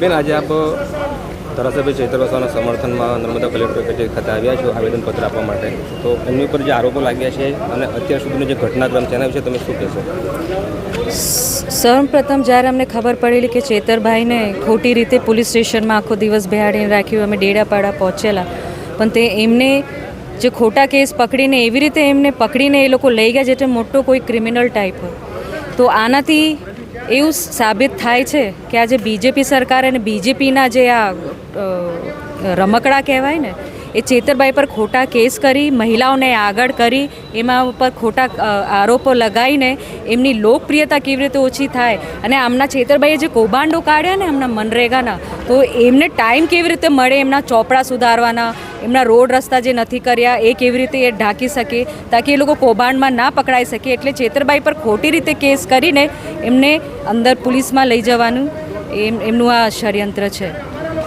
બેન, આજે આપ ધારાસભ્ય ચૈત્ર સમર્થનમાં નર્મદા કલેક્ટર કચેરી ખાતે આવ્યા છો, આવેદનપત્ર આપવા માટે. તો એમની ઉપર જે આરોપો લાગ્યા છે અને અત્યાર સુધીનો જે ઘટનાક્રમ છે, એના વિશે તમે શું કહેશો? સૌપ્રથમ જ્યારે અમને ખબર પડેલી કે ચેતરભાઈને ખોટી રીતે પોલીસ સ્ટેશનમાં આખો દિવસ બેહાડીને રાખ્યું, અમે ડેડાપાડા પહોંચેલા. પણ તે એમને જે ખોટા કેસ પકડીને, એવી રીતે એમને પકડીને એ લોકો લઈ ગયા, જેટલે મોટો કોઈ ક્રિમિનલ ટાઈપ હોય. તો આનાથી એવું સાબિત થાય છે કે આજે બીજેપી સરકાર અને બીજેપીના જે આ રમકડા કહેવાય ને એ ચેતરભાઈ પર ખોટા કેસ કરી, મહિલાઓને આગળ કરી, એમાં ઉપર ખોટા આરોપો લગાવીને એમની લોકપ્રિયતા કેવી રીતે ઓછી થાય? અને આમના ચેતરભાઈએ જે કૌભાંડો કાઢ્યા ને એમના મનરેગાના, તો એમને ટાઈમ કેવી રીતે મળે? એમના ચોપડા સુધારવાના, એમના રોડ રસ્તા જે નથી કર્યા, એ કેવી રીતે એ ઢાંકી શકે, તાકી એ લોકો કૌભાંડમાં ના પકડાઈ શકે? એટલે ચેતરભાઈ પર ખોટી રીતે કેસ કરીને એમને અંદર પોલીસમાં લઈ જવાનું, એમ, એમનું આ ષડયંત્ર છે.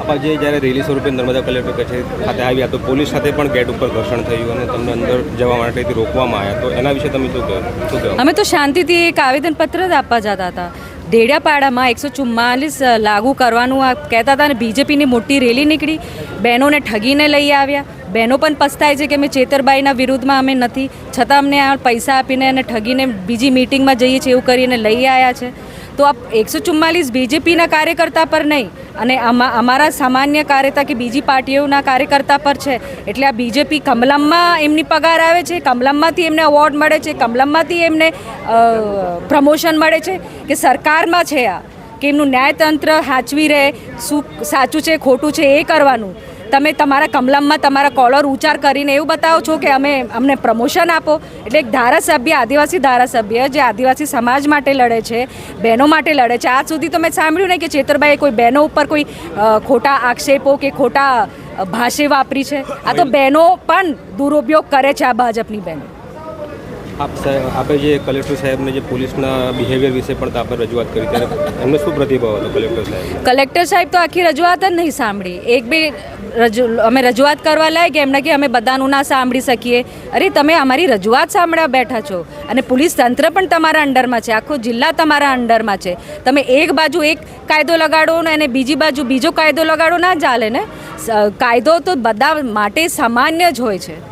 આપ જે જ્યારે રેલી સ્વરૂપે નર્મદા કલેક્ટર કચેરી ખાતે આવ્યા તો પોલીસ સાથે પણ ગેટ ઉપર ઘર્ષણ થયું અને તમને અંદર જવા માટેથી રોકવામાં આવ્યા. તો એના વિશે તમે શું કહો? શું અમે તો શાંતિથી એક આવેદનપત્ર જ આપવા જતા હતા. ડેડિયાપાડામાં એકસો ચુમ્માલીસ લાગુ કરવાનું આ કહેતા હતા અને બીજેપીની મોટી રેલી નીકળી. બહેનોને ઠગીને લઈ આવ્યા. બહેનો પણ પસ્તાય છે કે અમે ચેતરબાઈના વિરુદ્ધમાં અમે નથી. છતાં અમને આ પૈસા આપીને અને ઠગીને બીજી મિટિંગમાં જઈએ છીએ એવું કરીને લઈ આવ્યા છે. તો આ એકસો ચુમ્માલીસ બીજેપીના કાર્યકર્તા પર નહીં, અને અમા- અમારા સામાન્ય કાર્યતા કે બીજી પાર્ટીઓના કાર્યકર્તા પર છે. એટલે આ બીજેપી કમલમમાં એમની પગાર આવે છે, કમલમમાંથી એમને અવોર્ડ મળે છે, કમલમમાંથી એમને પ્રમોશન મળે છે કે સરકારમાં છે આ, કે એમનું ન્યાયતંત્ર સાચવી રહે, શું સાચું છે, ખોટું છે એ કરવાનું. તમે તમારા કમલમમાં તમારા કોલર ઉચ્ચાર કરીને એવું બતાવો છો કે અમે અમને પ્રમોશન આપો. એટલે એક ધારાસભ્ય આદિવાસી ધારાસભ્ય જે આદિવાસી સમાજ માટે લડે છે બહેનો માટે લડે છે. આજ સુધી તો મેં સાંભળ્યું નહીં કે ચેતરભાઈએ કોઈ બહેનો ઉપર કોઈ ખોટા આક્ષેપો કે ખોટા ભાષે વાપરી છે. આ તો બહેનો પણ દુરુપયોગ કરે છે આ ભાજપની બહેનો. આપ સાહેબ આપે જે કલેક્ટર સાહેબને જે પોલીસના બિહેવિયર વિશે પણ આપણે રજૂઆત કરી ત્યારે એમને શું પ્રતિભાવ હતો કલેક્ટર સાહેબ કલેક્ટર સાહેબ તો આખી રજૂઆત જ નહીં સાંભળી. એક બે રજૂ અમે રજૂઆત કરવા લાયક એમને કે અમે બધાનું ના સાંભળી શકીએ. અરે, તમે અમારી રજૂઆત સાંભળવા બેઠા છો અને પોલીસ તંત્ર પણ તમારા અંડરમાં છે, આખો જિલ્લા તમારા અંડરમાં છે. તમે એક બાજુ એક કાયદો લગાડો ને અને બીજી બાજુ બીજો કાયદો લગાડો, ના ચાલે ને? કાયદો તો બધા માટે સામાન્ય જ હોય છે.